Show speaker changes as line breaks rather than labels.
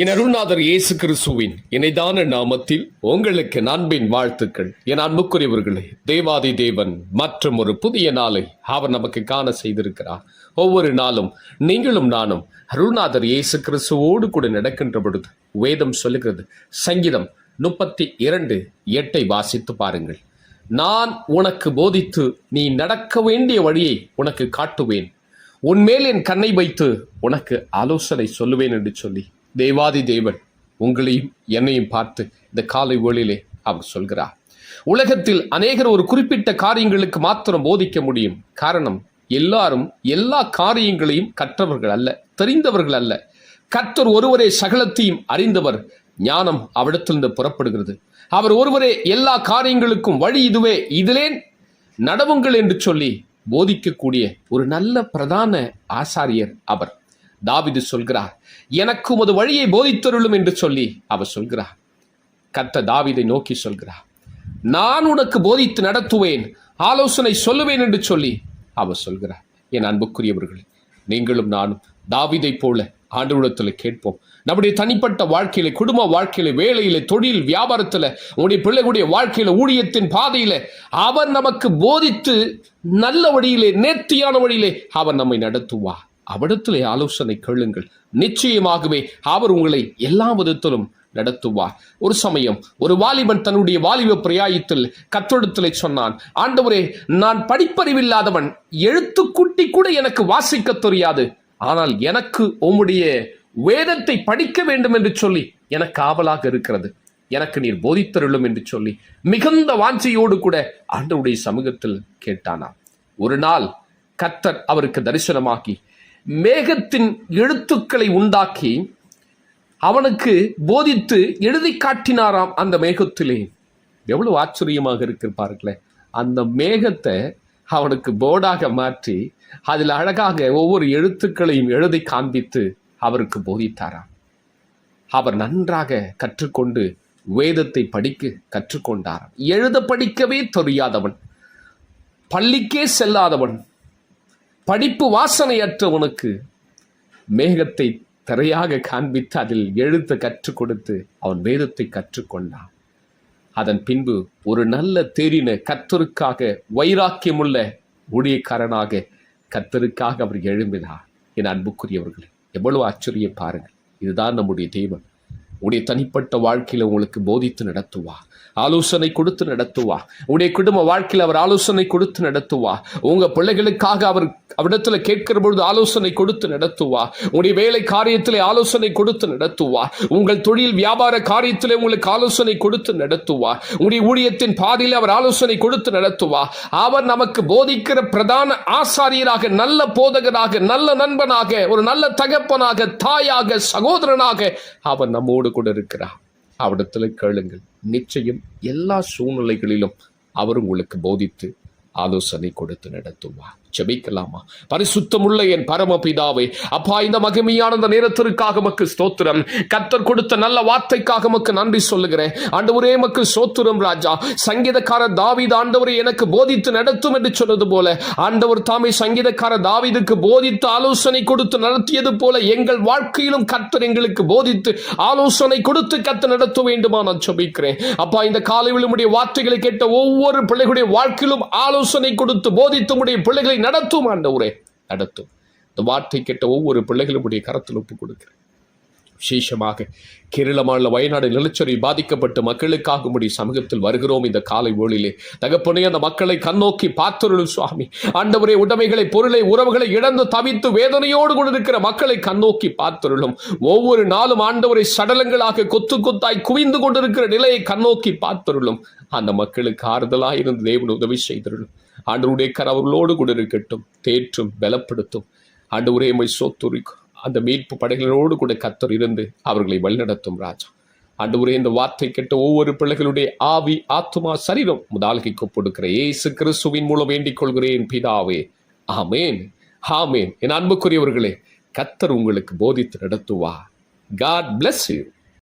என் அருள்நாதர் இயேசு கிறிஸ்துவின் இணைதான நாமத்தில் உங்களுக்கு அன்பின் வாழ்த்துக்கள். என் அன்புக்குரியவர்களே தேவாதி தேவன் மற்றும் ஒரு புதிய நாளை அவர் நமக்கு காண செய்திருக்கிறார். ஒவ்வொரு நாளும் நீங்களும் நானும் அருள்நாதர் இயேசு கிறிஸ்துவோடு கூட நடக்கின்ற பொழுது வேதம் சொல்லுகிறது. சங்கீதம் முப்பத்தி இரண்டு எட்டை வாசித்து பாருங்கள். நான் உனக்கு போதித்து நீ நடக்க வேண்டிய வழியை உனக்கு காட்டுவேன். உன்மேல் என் கண்ணை வைத்து உனக்கு ஆலோசனை சொல்லுவேன் என்று சொல்லி தேவாதி தேவன் உங்களையும் என்னையும் பார்த்து இந்த காலை வேளையிலே அவர் சொல்கிறார். உலகத்தில் அநேகர் ஒரு குறிப்பிட்ட காரியங்களுக்கு மாத்திரம் போதிக்க முடியும். காரணம் எல்லாரும் எல்லா காரியங்களையும் கற்றவர்கள் அல்ல தெரிந்தவர்கள் அல்ல. கர்த்தர் ஒருவரே சகலத்தையும் அறிந்தவர் ஞானம் அவிடத்திலிருந்து புறப்படுகிறது. அவர் ஒருவரே எல்லா காரியங்களுக்கும் வழி இதுவே இதிலே நடவுங்கள் என்று சொல்லி போதிக்கக்கூடிய ஒரு நல்ல பிரதான ஆசாரியர் அவர். தாவிது சொல்கிறார் எனக்கு உமது வழியை போதித்தருளும் என்று சொல்லி அவர் சொல்கிறார். கத்த தாவிதை நோக்கி சொல்கிறார் நான் உனக்கு போதித்து நடத்துவேன் ஆலோசனை சொல்லுவேன் என்று சொல்லி அவர் சொல்கிறார். என் அன்புக்குரியவர்களே நீங்களும் நானும் தாவிதை போல ஆண்டவரிடத்தில் கேட்போம். நம்முடைய தனிப்பட்ட வாழ்க்கையில குடும்ப வாழ்க்கையில வேலையில தொழில் வியாபாரத்துல உங்களுடைய பிள்ளைகளுடைய வாழ்க்கையில ஊழியத்தின் பாதையில அவர் நமக்கு போதித்து நல்ல வழியிலே நேர்த்தியான வழியிலே அவர் நம்மை நடத்துவார். அவரிடத்திலே ஆலோசனை கேளுங்கள். நிச்சயமாகவே அவர் உங்களை எல்லா விதத்திலும் நடத்துவார். ஒரு சமயம் ஒரு வாலிபன் தன்னுடைய வாலிப பிரயாயத்தில் கத்தொடுத்தலை சொன்னான் ஆண்டவரே நான் படிப்பறிவில்லாதவன் எழுத்துக்குட்டி கூட எனக்கு வாசிக்க தெரியாது. ஆனால் எனக்கு உம்முடைய வேதத்தை படிக்க வேண்டும் என்று சொல்லி எனக்கு ஆவலாக இருக்கிறது. எனக்கு நீர் போதித்தருளும் என்று சொல்லி மிகுந்த வாஞ்சையோடு கூட ஆண்டவருடைய சமூகத்தில் கேட்டானா ஒரு நாள் கத்தர் அவருக்கு தரிசனமாக்கி மேகத்தின் எழுத்துக்களை உண்டாக்கி அவனுக்கு போதித்து எழுதி காட்டினாராம் அந்த மேகத்திலே. எவ்வளவு ஆச்சரியமாக இருக்கு பாருங்களேன் அந்த மேகத்தை அவனுக்கு போர்டாக மாற்றி அதில் அழகாக ஒவ்வொரு எழுத்துக்களையும் எழுதி காண்பித்து அவருக்கு போதித்தாராம். அவர் நன்றாக கற்றுக்கொண்டு வேதத்தை படிக்க கற்றுக்கொண்டாராம். எழுத படிக்கவே தெரியாதவன். பள்ளிக்கே செல்லாதவன். படிப்பு வாசனையற்றவனுக்கு மேகத்தை திரையாக காண்பித்து அதில் எழுத்து கற்றுக் கொடுத்து அவன் வேதத்தை கற்றுக்கொண்டான். அதன் பின்பு ஒரு நல்ல தேறின கத்தருக்காக வைராக்கியமுள்ள ஊழியக்காரனாக கத்தருக்காக அவர் எழும்பினார். என் அன்புக்குரியவர்களே எவ்வளவு ஆச்சரியம் பாருங்கள். இதுதான் நம்முடைய தெய்வம் உடைய தனிப்பட்ட வாழ்க்கையில் உங்களுக்கு போதித்து நடத்துவா. ஆலோசனை கொடுத்து நடத்துவா. உடைய குடும்ப வாழ்க்கையில் அவர் ஆலோசனை கொடுத்து நடத்துவா. உங்க பிள்ளைகளுக்காக அவர் அவரிடத்துல கேட்கிற பொழுது ஆலோசனை கொடுத்து நடத்துவா. உடைய வேலை காரியத்திலே ஆலோசனை கொடுத்து நடத்துவா. உங்கள் தொழில் வியாபார காரியத்திலே உங்களுக்கு ஆலோசனை கொடுத்து நடத்துவா. உடைய ஊழியத்தின் பாதையில் அவர் ஆலோசனை கொடுத்து நடத்துவா. அவர் நமக்கு போதிக்கிற பிரதான ஆசாரியராக நல்ல போதகராக நல்ல நண்பனாக ஒரு நல்ல தகப்பனாக தாயாக சகோதரனாக அவர் நம்மோடு கூட இருக்கிறார் அவரிடத்துல கேளுங்கள். நிச்சயம் எல்லா சூழ்நிலைகளிலும் அவர் உங்களுக்கு போதித்து ஆலோசனை கொடுத்து நடத்துவார். ஜெபிக்கலாமா? பரிசுத்தமுள்ள என் பரமபிதாவே அப்பா இந்த மகிமையான அந்த நேரத்திற்காக மக்கு ஸ்தோத்திரம். கத்தர் கொடுத்த நல்ல வார்த்தைக்காக மக்கு நன்றி சொல்லுகிறேன். ஆண்டவரே மக்கு ஸ்தோத்திரம் ராஜா. சங்கீதக்கார தாவீது ஆண்டவரை எனக்கு போதித்து நடத்தும் என்று சொன்னது போல ஆண்டவர் தாமே சங்கீதக்கார தாவிதுக்கு போதித்து ஆலோசனை கொடுத்து நடத்தியது போல எங்கள் வாழ்க்கையிலும் கத்தர் எங்களுக்கு போதித்து ஆலோசனை கொடுத்து கத்து நடத்த வேண்டுமா நான் ஜெபிக்கிறேன். அப்பா இந்த காலை விழுமுடைய வார்த்தைகளை கேட்ட ஒவ்வொரு பிள்ளைகளுடைய வாழ்க்கையிலும் ஆலோசனை கொடுத்து போதித்து உடைய பிள்ளைகளை நடத்தும் ஆண்டவரே. நடத்தும். இந்த வார்த்தை கேட்ட ஒவ்வொரு பிள்ளைகளுடைய கரத்தில் ஒப்பு கொடுக்கிறேன். விசேஷமாக கேரள மாநில வயநாடு நிலச்சரி பாதிக்கப்பட்ட மக்களுக்காக உடைய சமூகத்தில் வருகிறோம் இந்த காலை ஓழிலே தகப்பனே அந்த மக்களை கண்ணோக்கி பார்த்தருளும் சுவாமி. ஆண்டவரே உடைமைகளை பொருளை உறவுகளை இழந்து தவித்து வேதனையோடு கொண்டிருக்கிற மக்களை கண்ணோக்கி பார்த்தருளும். ஒவ்வொரு நாளும் ஆண்டவரை சடலங்களாக கொத்து கொத்தாய் குவிந்து கொண்டிருக்கிற நிலையை கண்ணோக்கி பார்த்தருளும். அந்த மக்களுக்கு ஆறுதலாக இருந்து தேவன் உதவி செய்தருளும். ஆண்டவருடைய கர் அவர்களோடு கூட இருக்கட்டும் தேற்றும் பலப்படுத்தும். ஆண்டவரே மை சோத்துரிக்கும் அந்த மீட்பு படைகளோடு கூட கத்தர் இருந்து அவர்களை வழிநடத்தும் ராஜா. ஆண்டவரே இந்த வார்த்தை கேட்ட ஒவ்வொரு பிள்ளைகளுடைய ஆவி ஆத்துமா சரீரம் முதால்கைக்கு ஒப்படுக்கிற ஏசு கிறிஸ்துவின் மூலம் வேண்டிக் கொள்கிறேன் பிதாவே. ஆமேன். ஆமேன். என் அன்புக்குரியவர்களே கத்தர் உங்களுக்கு போதித்து நடத்துவா காட் பிளஸ் யூ